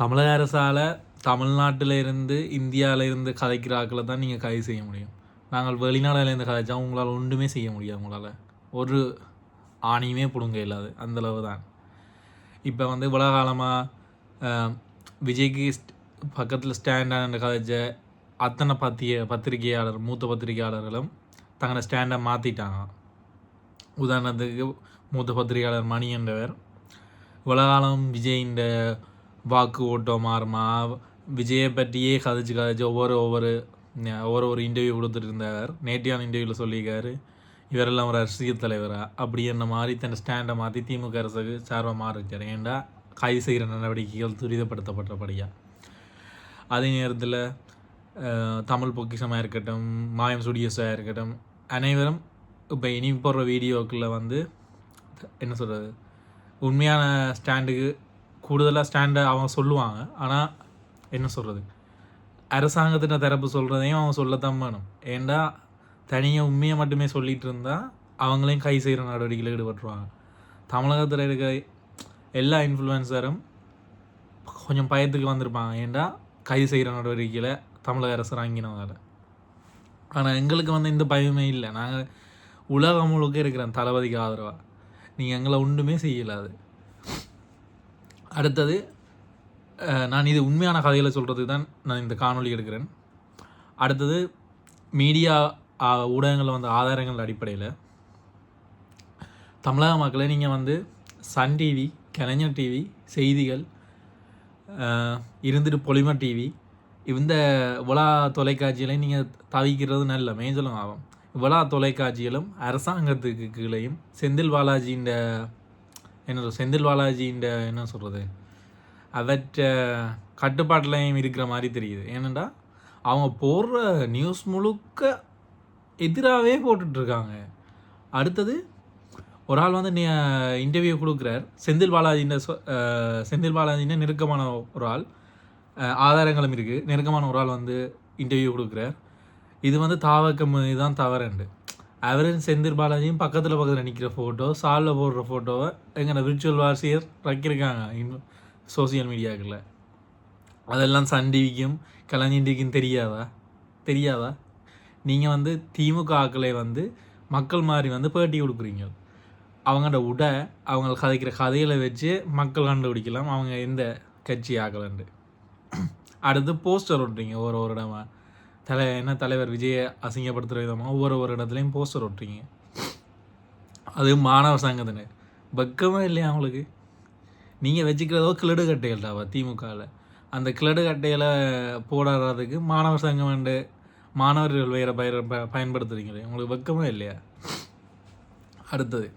தமிழக அரசால் தமிழ்நாட்டில் இருந்து இந்தியாவில் இருந்து கதைக்கிற ஆக்களை தான் நீங்கள் கைது செய்ய முடியும். நாங்கள் வெளிநாடுலேருந்து கதைச்சா உங்களால் ஒன்றுமே செய்ய முடியாது உங்களால். ஒரு ஆணியுமே பிடுங்க இல்லாது. அந்தளவு தான். இப்போ வந்து இவ்வளோ காலமாக விஜய்க்கு பக்கத்தில் ஸ்டாண்டான கதைச்ச அத்தனை பத்திய பத்திரிகையாளர் மூத்த பத்திரிகையாளர்களும் தங்களோட ஸ்டாண்டை மாற்றிட்டாங்க உதாரணத்துக்கு மூத்த பத்திரிகையாளர் மணி என்றவர். உலகாலம் இந்த வாக்கு ஓட்டம் மாறுமா விஜயை பற்றியே கதைச்சு கதைச்சு ஒவ்வொரு ஒவ்வொரு ஒவ்வொரு ஒரு இன்டர்வியூ கொடுத்துட்டு இருந்தார் நேட்டியான இன்டர்வியூவில் சொல்லியிருக்காரு இவரெல்லாம் ஒரு அரசியல் தலைவரா அப்படி என்ன மாதிரி தன் ஸ்டாண்டை மாற்றி திமுக அரசுக்கு சார்பாக மாறிச்சார் ஏன்டா கைது செய்கிற நடவடிக்கைகள் துரிதப்படுத்தப்பட்டபடியா அதே நேரத்தில் தமிழ் பொக்கிஷமாக இருக்கட்டும் மாயம் சுடியஸாக இருக்கட்டும் அனைவரும் இப்போ இனி போடுற வீடியோக்களில் வந்து என்ன சொல்கிறது உண்மையான ஸ்டாண்டுக்கு கூடுதலாக ஸ்டாண்டை அவங்க சொல்லுவாங்க. ஆனால் என்ன சொல்கிறது அரசாங்கத்தின் தரப்பு சொல்கிறதையும் அவங்க சொல்லத்தான் வேணும். ஏண்டா தனியாக உண்மையை மட்டுமே சொல்லிகிட்டு இருந்தால் அவங்களையும் கை செய்கிற நடவடிக்கையில் ஈடுபட்டுருவாங்க. தமிழகத்தில் இருக்க எல்லா இன்ஃப்ளூயன்சரும் கொஞ்சம் பயத்துக்கு வந்திருப்பாங்க. ஏண்டா கை செய்கிற நடவடிக்கையில் தமிழக அரசு வாங்கினவங்கள ஆனால் எங்களுக்கு வந்து இந்த பயமே இல்லை. நாங்கள் உலகம் முழுக்க இருக்கிறோம். தளபதிக்கு ஆதரவாக நீங்கள் எங்களை ஒன்றுமே செய்யலாது அடுத்தது நான் இது உண்மையான கதைகளை சொல்கிறதுக்கு தான் நான் இந்த காணொளி எடுக்கிறேன். அடுத்தது மீடியா ஊடகங்களில் வந்த ஆதாரங்கள் அடிப்படையில் தமிழக மக்களை நீங்கள் வந்து சன் டிவி கலைஞர் டிவி செய்திகள் இருந்துட்டு பொலிமர் டிவி இந்த விழா தொலைக்காட்சிகளையும் நீங்கள் தவிக்கிறது நல்ல மேஞ்சலும் ஆகும். விழா தொலைக்காட்சிகளும் அரசாங்கத்துக்கு கீழேயும் செந்தில் பாலாஜியின் என்ன செந்தில் பாலாஜின்ற என்ன சொல்கிறது அவற்ற கட்டுப்பாட்டிலையும் இருக்கிற மாதிரி தெரியுது. ஏனெண்டா அவங்க போடுற நியூஸ் முழுக்க எதிராகவே போட்டுட்ருக்காங்க. அடுத்தது ஒரு ஆள் வந்து நீ இன்டர்வியூ கொடுக்குறார். செந்தில் பாலாஜின்ற சொ- செந்தில் பாலாஜின்ற நெருக்கமான ஒரு ஆள். ஆதாரங்களும் இருக்குது நெருக்கமான ஒரு ஆள் வந்து இன்டர்வியூ கொடுக்குறார். இது வந்து தாவக்கம் இதுதான் தவறுண்டு. அவரும் செந்தில் பாலாஜியும் பக்கத்தில் பக்கத்தில் நிற்கிற ஃபோட்டோ சாலில் போடுற ஃபோட்டோவை எங்களை விர்ச்சுவல் வாசியர் வைக்கிருக்காங்க இன்னும் சோசியல் மீடியாக்களில் அதெல்லாம் சன் டிவிக்கும் கலைஞர் டிவிக்கும் தெரியாதா? தெரியாதா? நீங்கள் வந்து திமுக ஆக்களை வந்து மக்கள் மாதிரி வந்து பேட்டி கொடுக்குறீங்க. அவங்களோட உடை அவங்க கதைக்கிற கதைகளை வச்சு மக்கள் கண்டுபிடிக்கலாம். அவங்க எந்த கட்சி ஆக்கலன்ட்டு அடுத்து போஸ்டர் ஒட்டுறீங்க ஒரு ஒரு இடமா? தலை என்ன தலைவர் விஜயை அசிங்கப்படுத்துகிற விதமாக ஒவ்வொரு ஒரு இடத்துலையும் போஸ்டர் ஒட்டுறீங்க அது மாணவர் சங்கத்தினர் பக்கமே இல்லையா அவங்களுக்கு? நீங்கள் வச்சுக்கிறதோ கிளடு கட்டைகள்டாவா திமுகவில் அந்த கிளடு கட்டையில் போடாடுறதுக்கு மாணவர் சங்கம் வந்து மாணவர்கள் வேறு பயிர ப பயன்படுத்துகிறீங்களே உங்களுக்கு வெக்கமே இல்லையா? அடுத்தது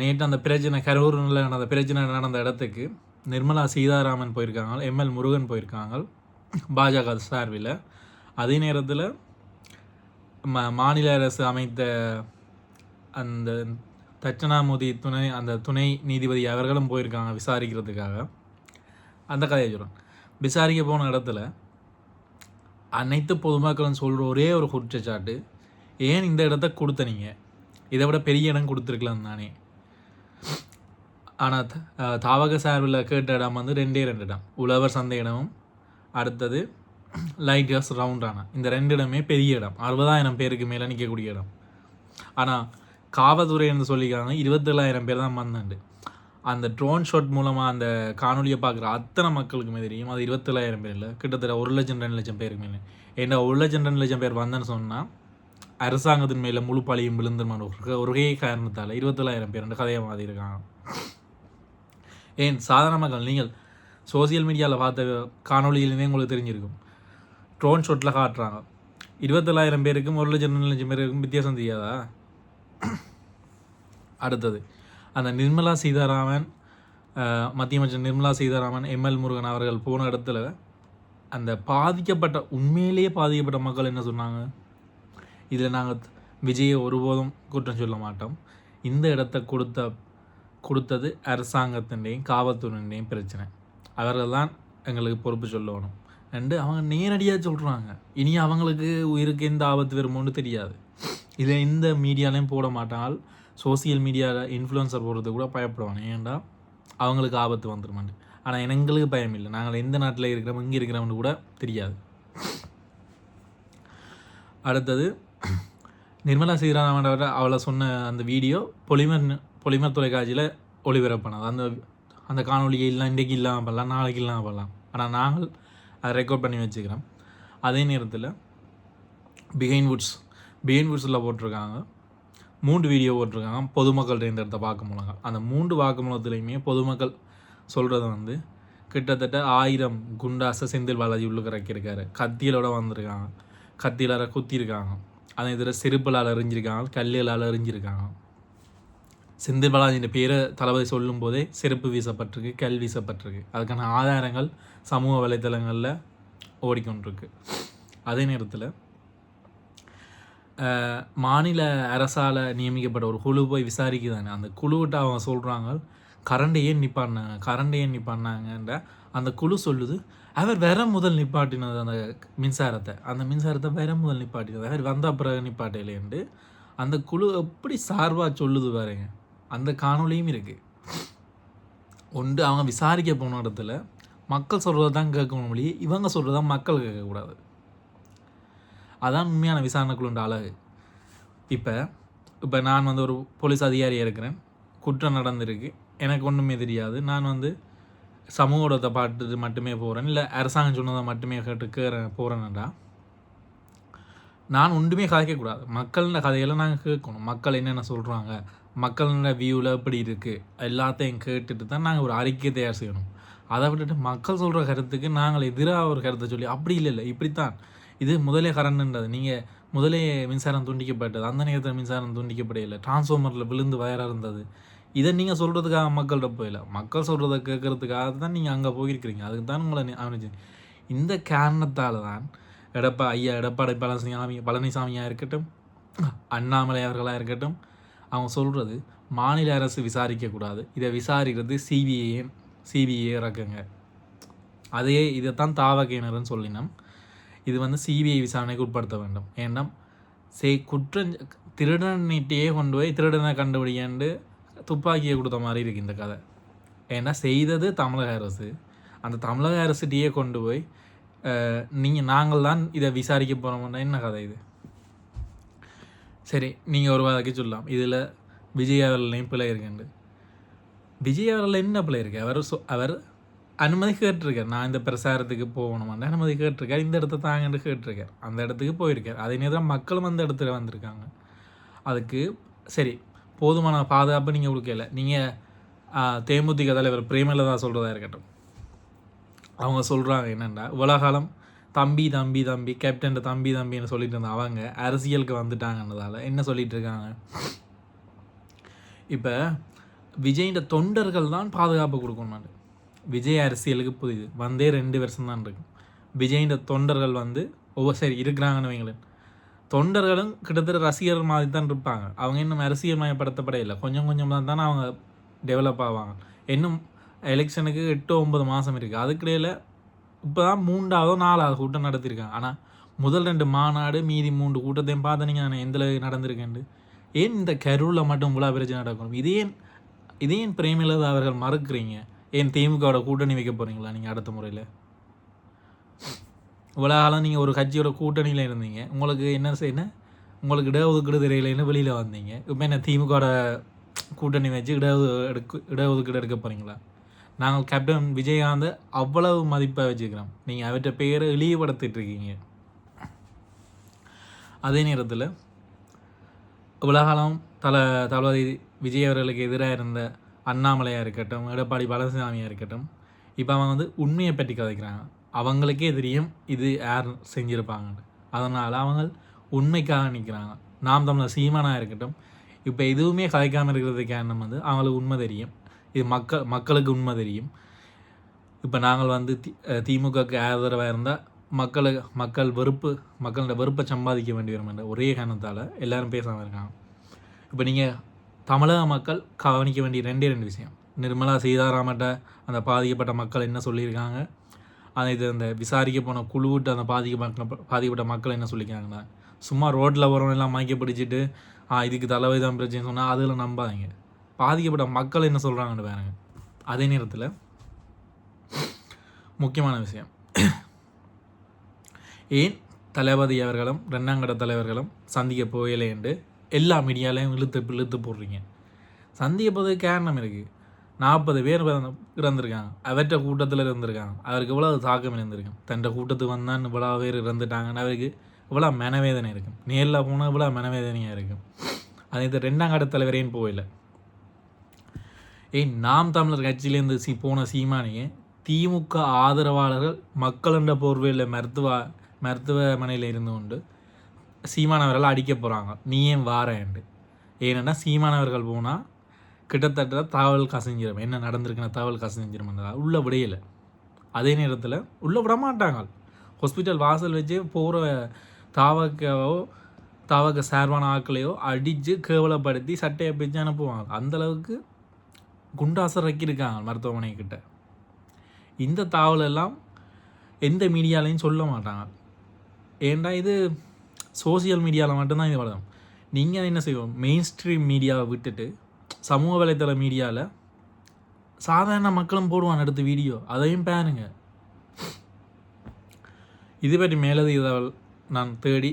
நேற்று அந்த பிரச்சனை கரூரில் நடந்த பிரச்சனை நடந்த இடத்துக்கு நிர்மலா சீதாராமன் போயிருக்காங்க. எம்எல் முருகன் போயிருக்காங்க. பாஜக சார்பில். அதே நேரத்தில் ம மாநில அரசு அமைத்த அந்த தட்சணாமூதி துணை அந்த துணை நீதிபதி அவர்களும் போயிருக்காங்க விசாரிக்கிறதுக்காக. அந்த கதையை சொல்கிறேன் விசாரிக்க போன இடத்துல அனைத்து பொதுமக்களும் சொல்கிற ஒரே ஒரு குற்றச்சாட்டு ஏன் இந்த இடத்த கொடுத்த நீங்கள் இதை விட பெரிய இடம் கொடுத்துருக்கலாம் தானே? ஆனால் தாவக சார்பில் கேட்ட இடம் வந்து ரெண்டே ரெண்டு இடம். உழவர் சந்தை இடமும் அடுத்தது லைட் ஹவுஸ் ரவுண்டானா. இந்த ரெண்டு இடமே பெரிய இடம். அறுபதாயிரம் பேருக்கு மேலே நிற்கக்கூடிய இடம். ஆனால் காவல்துறைன்னு சொல்லிக்கிறாங்க இருபத்தேழாயிரம் பேர் தான் வந்தாண்டு. அந்த ட்ரோன் ஷாட் மூலமாக அந்த காணொலியை பார்க்குற அத்தனை மக்களுக்குமே தெரியும். அது இருபத்தேழாயிரம் பேர் இல்லை கிட்டத்தட்ட ஒரு லட்சம் ரெண்டு லட்சம் பேருக்கு மேலே. ஏன்னா ஒரு லட்சம் ரெண்டு லட்சம் பேர் வந்தேன்னு சொன்னால் அரசாங்கத்தின் மேலே முழு பழியும் விழுந்துருமான ஒரு ஒரே காரணத்தால் இருபத்தேழாயிரம் பேர் கதையை மாதிரி இருக்காங்க ஏன் சாதாரண மக்கள் நீங்கள் சோசியல் மீடியாவில் பார்த்த காணொலியிலேருந்தே உங்களுக்கு தெரிஞ்சிருக்கும். ட்ரோன் ஷாட்டில் காட்டுறாங்க. இருபத்தொள்ளாயிரம் பேருக்கும் ஒரு லட்சம் ரெண்டு லட்சம் பேருக்கும் வித்தியாசம் தெரியாதா? அடுத்தது அந்த நிர்மலா சீதாராமன் மத்திய அமைச்சர் நிர்மலா சீதாராமன் எம்எல் முருகன் அவர்கள் போன இடத்துல அந்த பாதிக்கப்பட்ட உண்மையிலேயே பாதிக்கப்பட்ட மக்கள் என்ன சொன்னாங்க? இதில் நாங்கள் விஜயை ஒருபோதும் குற்றம் சொல்ல மாட்டோம். இந்த இடத்த கொடுத்த கொடுத்தது அரசாங்கத்தினையும் காவல்துறையின்டையும் பிரச்சனை. அவர்கள் தான் எங்களுக்கு பொறுப்பு சொல்லணும். ரெண்டு அவங்க நேரடியாக சொல்கிறாங்க இனி அவங்களுக்கு உயிருக்கு எந்த ஆபத்து வருமோன்னு தெரியாது. இதை இந்த மீடியாலையும் போட மாட்டால் சோசியல் மீடியாவில் இன்ஃப்ளூயன்சர் போடுறது கூட பயப்படுவாங்க. ஏன்டா? அவங்களுக்கு ஆபத்து வந்துருமாண்டு. ஆனால் எங்களுக்கு பயம் இல்லை. நாங்கள் எந்த நாட்டில் இருக்கிறோம் இங்கே இருக்கிறோம்னு கூட தெரியாது. அடுத்தது நிர்மலா சீதாராமன் அவளை சொன்ன அந்த வீடியோ பொலிமர் பொலிமர் தொலைக்காட்சியில் ஒளிபரப்பானது. அந்த அந்த காணொலியை இல்லை இன்றைக்கு இல்லாமல் பண்ணலாம் நாளைக்கு இல்லாமல் பண்ணலாம் ஆனால் நாங்கள் அதை ரெக்கார்ட் பண்ணி வச்சுக்கிறோம். அதே நேரத்தில் பிஹைன் வுட்ஸ் பிஹைன் வுட்ஸில் போட்டிருக்காங்க. மூன்று வீடியோ போட்டிருக்காங்க. பொதுமக்கள் தேர்ந்தெடுத்த வாக்குமூலங்கள் அந்த மூன்று வாக்குமூலத்துலேயுமே பொதுமக்கள் சொல்கிறது வந்து கிட்டத்தட்ட ஆயிரம் குண்டாச செந்தில் பாலாஜி உள்ளுக்கு இறக்கியிருக்காரு. கத்தியிலோட வந்திருக்காங்க. கத்தியிலால் குத்திருக்காங்க அதே இதில் செருப்பலால் எறிஞ்சிருக்காங்க. கல்லுகளால் எறிஞ்சிருக்காங்க. செந்தில் பாலாஜியின் பேரை தளபதி சொல்லும் போதே செருப்பு வீசப்பட்டிருக்கு கல் வீசப்பட்டிருக்கு. அதுக்கான ஆதாரங்கள் சமூக வலைத்தளங்களில் ஓடிக்கொண்டிருக்கு. அதே நேரத்தில் மாநில அரசால் நியமிக்கப்பட்ட ஒரு குழு போய் விசாரிக்குதானே? அந்த குழுவிட்ட அவங்க சொல்கிறாங்க கரண்டை ஏன் நிப்பாடினாங்க கரண்டை ஏன் நிப்பாடினாங்கன்ற அந்த குழு சொல்லுது அவர் வேற முதல் நிப்பாட்டினது அந்த மின்சாரத்தை. அந்த மின்சாரத்தை வேற முதல் நிப்பாட்டினது. அவர் வந்த பிறகு நிப்பாட்டையிலேண்டு அந்த குழு எப்படி சார்பாக சொல்லுது பாருங்க. அந்த காணொலியும் இருக்குது ஒன்று அவங்க விசாரிக்க போன இடத்துல மக்கள் சொல்கிறத தான் கேட்கணும் மொழி இவங்க சொல்கிறத மக்கள் கேட்கக்கூடாது அதான் உண்மையான விசாரணைக்குள்ள அழகு. இப்போ இப்போ நான் வந்து ஒரு போலீஸ் அதிகாரியாக இருக்கிறேன். குற்றம் நடந்திருக்கு. எனக்கு ஒன்றுமே தெரியாது. நான் வந்து சமூகத்தை பாட்டு மட்டுமே போகிறேன் இல்லை அரசாங்கம் சொன்னதை மட்டுமே கேட்டு கேறேன் போகிறேன்டா நான் ஒன்றுமே கதைக்கக்கூடாது. மக்கள் கதைகளை நாங்கள் கேட்கணும். மக்கள் என்னென்ன சொல்கிறாங்க மக்களோட வியூவில் எப்படி இருக்குது எல்லாத்தையும் கேட்டுட்டு தான் நாங்கள் ஒரு அறிக்கை தயார் செய்யணும். அதை விட்டுட்டு மக்கள் சொல்கிற கருத்துக்கு நாங்கள் எதிராக ஒரு கருத்தை சொல்லி அப்படி இல்லை இல்லை இப்படித்தான். இது முதலே கரண்ட்ன்றது. நீங்கள் முதலே மின்சாரம் துண்டிக்கப்பட்டது. அந்த நேரத்தில் மின்சாரம் துண்டிக்கப்படையில டிரான்ஸ்ஃபார்மரில் விழுந்து வயராக இருந்தது. இதை நீங்கள் சொல்கிறதுக்காக மக்கள்கிட்ட போயில மக்கள் சொல்கிறத கேட்கறதுக்காக தான் நீங்கள் அங்கே போயிருக்கிறீங்க. அதுக்கு தான் உங்களை அமைச்சு இந்த காரணத்தால் தான் எடப்பா ஐயா எடப்பாடி பழனிசாமி பழனிசாமியாக இருக்கட்டும் அண்ணாமலை அவர்களாக இருக்கட்டும் அவங்க சொல்கிறது மாநில அரசு விசாரிக்கக்கூடாது இதை விசாரிக்கிறது சிபிஐ சிபிஐ இறக்குங்க. அதே இதைத்தான் தாவகையினர்னு சொல்லினோம் இது வந்து சிபிஐ விசாரணைக்கு உட்படுத்த வேண்டும். ஏன்னா சே குற்றம் திருடனிட்டையே கொண்டு போய் திருடனை கண்டுபிடிக்காண்டு துப்பாக்கியை கொடுத்த மாதிரி இருக்கு இந்த கதை. ஏன்னா செய்தது தமிழக அரசு. அந்த தமிழக அரசுகிட்டயே கொண்டு போய் நீங்கள் நாங்கள் தான் இதை விசாரிக்க போகிறோம்னா என்ன கதை இது? சரி நீங்கள் ஒரு வகைக்கு சொல்லலாம். இதில் விஜய் அவர்களையும் பிள்ளை இருக்குண்டு. விஜய் அவர்கள் என்ன பிள்ளை இருக்கு? அவர் சொ அவர் அனுமதி கேட்டிருக்கார். நான் இந்த பிரசாரத்துக்கு போகணுமான்னு அனுமதி கேட்டிருக்கார். இந்த இடத்த தாங்கன்னு கேட்டிருக்கார். அந்த இடத்துக்கு போயிருக்கார். அதே நேரம் மக்களும் அந்த இடத்துல வந்திருக்காங்க. அதுக்கு சரி போதுமான பாதுகாப்பு நீங்கள் கொடுக்கல. நீங்கள் தேமுதிக தலைவர் பிரேமலதா சொல்கிறதா இருக்கட்டும். அவங்க சொல்கிறாங்க என்னென்னா உலகாலம் தம்பி தம்பி தம்பி கேப்டன் தம்பி தம்பின்னு சொல்லிட்டு இருந்த அவங்க அரசியலுக்கு வந்துட்டாங்கன்றதால என்ன சொல்லிட்டு இருக்காங்க? இப்போ விஜய்ன்ற தொண்டர்கள் தான் பாதுகாப்பு கொடுக்கணும் விஜய் அரசியலுக்கு புரியுது. வந்தே ரெண்டு வருஷம் தான் இருக்கும் விஜய்ன்ற தொண்டர்கள் வந்து ஒவ்வொரு சரி இருக்கிறாங்கன்னு வைங்களேன். தொண்டர்களும் கிட்டத்தட்ட ரசிகர் மாதிரி தான் இருப்பாங்க. அவங்க இன்னும் அரசியல் மயப்படுத்தப்பட இல்லை. கொஞ்சம் கொஞ்சம் தான் தானே அவங்க டெவலப் ஆவாங்க. இன்னும் எலெக்ஷனுக்கு எட்டு ஒன்பது மாதம் இருக்குது அதுக்கிடையில் இப்போ தான் மூன்றாவதோ நாலாவது கூட்டம் நடத்தியிருக்காங்க ஆனால் முதல் ரெண்டு மாநாடு மீதி மூன்று கூட்டத்தையும் பார்த்தீங்க நான் எந்த நடந்திருக்கேன்ட்டு. ஏன் இந்த கரூரில் மட்டும் இவ்வளோ பிரச்சனை நடக்கணும்? இதே இதே ஏன் பிரேமலதா அவர்கள் மறுக்கிறீங்க? ஏன் திமுகவோட கூட்டணி வைக்க போகிறீங்களா நீங்கள் அடுத்த முறையில்? இவ்வளோ காலம் நீங்கள் ஒரு கட்சியோட கூட்டணியில் இருந்தீங்க. உங்களுக்கு என்ன செய்யணும் உங்களுக்கு இடஒதுக்கீடு தெரியலைன்னு வெளியில் வந்தீங்க? இப்போ என்ன திமுகவோட கூட்டணி வச்சு இடஒது எடுக்க இடஒதுக்கீடு எடுக்க போகிறீங்களா நாங்கள் கேப்டன் விஜயகாந்த் அவ்வளவு மதிப்பாக வச்சுக்கிறோம். நீங்கள் அவற்றை பெயரை இழிவுபடுத்திட்டு இருக்கீங்க அதே நேரத்தில் உலகாலம் தல தளபதி விஜய் அவர்களுக்கு எதிராக இருந்த அண்ணாமலையாக இருக்கட்டும் எடப்பாடி பழனிசாமியாக இருக்கட்டும் இப்போ அவங்க வந்து உண்மையை பற்றி கதைக்கிறாங்க. அவங்களுக்கே தெரியும் இது யார் செஞ்சுருப்பாங்கன்னு. அதனால் அவங்க உண்மைக்காக நிற்கிறாங்க நாம் தமிழர் சீமானாக இருக்கட்டும் இப்போ எதுவுமே கதைக்காமல் இருக்கிறதுக்கு காரணம் வந்து அவங்களுக்கு உண்மை தெரியும். இது மக்கள் மக்களுக்கு உண்மை தெரியும். இப்போ நாங்கள் வந்து தி திமுகக்கு ஆதரவாக இருந்தால் மக்களை மக்கள் வெறுப்பு மக்களோட வெறுப்பை சம்பாதிக்க வேண்டி வரும் ஒரே காரணத்தால் எல்லோரும் பேசாமல் இருக்காங்க. இப்போ நீங்கள் தமிழக மக்கள் கவனிக்க வேண்டிய ரெண்டே ரெண்டு விஷயம். நிர்மலா சீதாராமட்ட அந்த பாதிக்கப்பட்ட மக்கள் என்ன சொல்லியிருக்காங்க? அந்த இது அந்த விசாரிக்க போன குழுவிட்டு அந்த பாதிக்கப்பட்ட பாதிக்கப்பட்ட மக்கள் என்ன சொல்லியிருக்காங்கன்னா சும்மா ரோட்டில் வரவங்க எல்லாம் மயக்க பிடிச்சிட்டு இதுக்கு தலைவலி தான் பிரச்சனை சொன்னால் அதில் நம்பாதீங்க. பாதிக்கப்பட்ட மக்கள் என்ன சொல்கிறாங்கன்னு பாருங்க. அதே நேரத்தில் முக்கியமான விஷயம். ஏன் தளபதி அவர்களும் ரெண்டாங்கட தலைவர்களும் சந்திக்க போகலை என்று எல்லா மீடியாலையும் இழுத்து இழுத்து போடுறீங்க. சந்திக்க போகிறதுக்கு காரணம் இருக்குது நாற்பது பேர் இறந்துருக்காங்க. அவற்ற கூட்டத்தில் இருந்திருக்காங்க. அவருக்கு இவ்வளோ தாக்கம் இருந்திருக்கும் தன் கூட்டத்துக்கு வந்தான்னு இவ்வளோ பேர் இறந்துட்டாங்கன்னு அவருக்கு இவ்வளோ மனவேதனை இருக்கும் நேரில் போனால் இவ்வளோ மனவேதனையாக இருக்கும் அது இந்த ரெண்டாம் கட்ட தலைவரேன்னு போகல. ஏய் நாம் தமிழர் கட்சியிலேருந்து சி போன சீமானியே திமுக ஆதரவாளர்கள் மக்கள் என்ற போர்வையில் மருத்துவ மருத்துவமனையில் இருந்து கொண்டு சீமானவர்கள் அடிக்க போகிறாங்க நீ ஏன் வாரேன்ட்டு ஏன்னா சீமானவர்கள் போனால் கிட்டத்தட்ட தகவல் கசிஞ்சிரும். என்ன நடந்திருக்குன்னு தகவல் கசிஞ்சிரும் உள்ள விடையில. அதே நேரத்தில் உள்ளே விட மாட்டாங்க. ஹாஸ்பிட்டல் வாசல் வச்சு போகிற தாவக்கவோ தாவக்க சார்பான ஆட்களையோ அடித்து கேவலப்படுத்தி சட்டையை பிச்சு அனுப்புவாங்க. அந்தளவுக்கு குண்டாசர் இருக்காங்க மருத்துவமனை கிட்ட இந்த தாவலெல்லாம் எந்த மீடியாலையும் சொல்ல மாட்டாங்க. ஏன்டா இது சோசியல் மீடியாவில் மட்டும்தான் இது வளரும். நீங்கள் என்ன செய்வோம்? மெயின் ஸ்ட்ரீம் மீடியாவை விட்டுட்டு சமூக வலைத்தள மீடியாவில் சாதாரண மக்களும் போடுவான் அடுத்த வீடியோ அதையும் பாருங்க. இது பற்றி மேலதிக நான் தேடி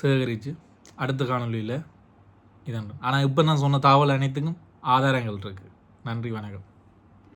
சேகரித்து அடுத்த காணொலியில் இதன் ஆனால் இப்போ நான் சொன்ன தாவல் அனைத்துக்கும் ஆதாரங்கள் இருக்குது நன்றி வணக்கம்.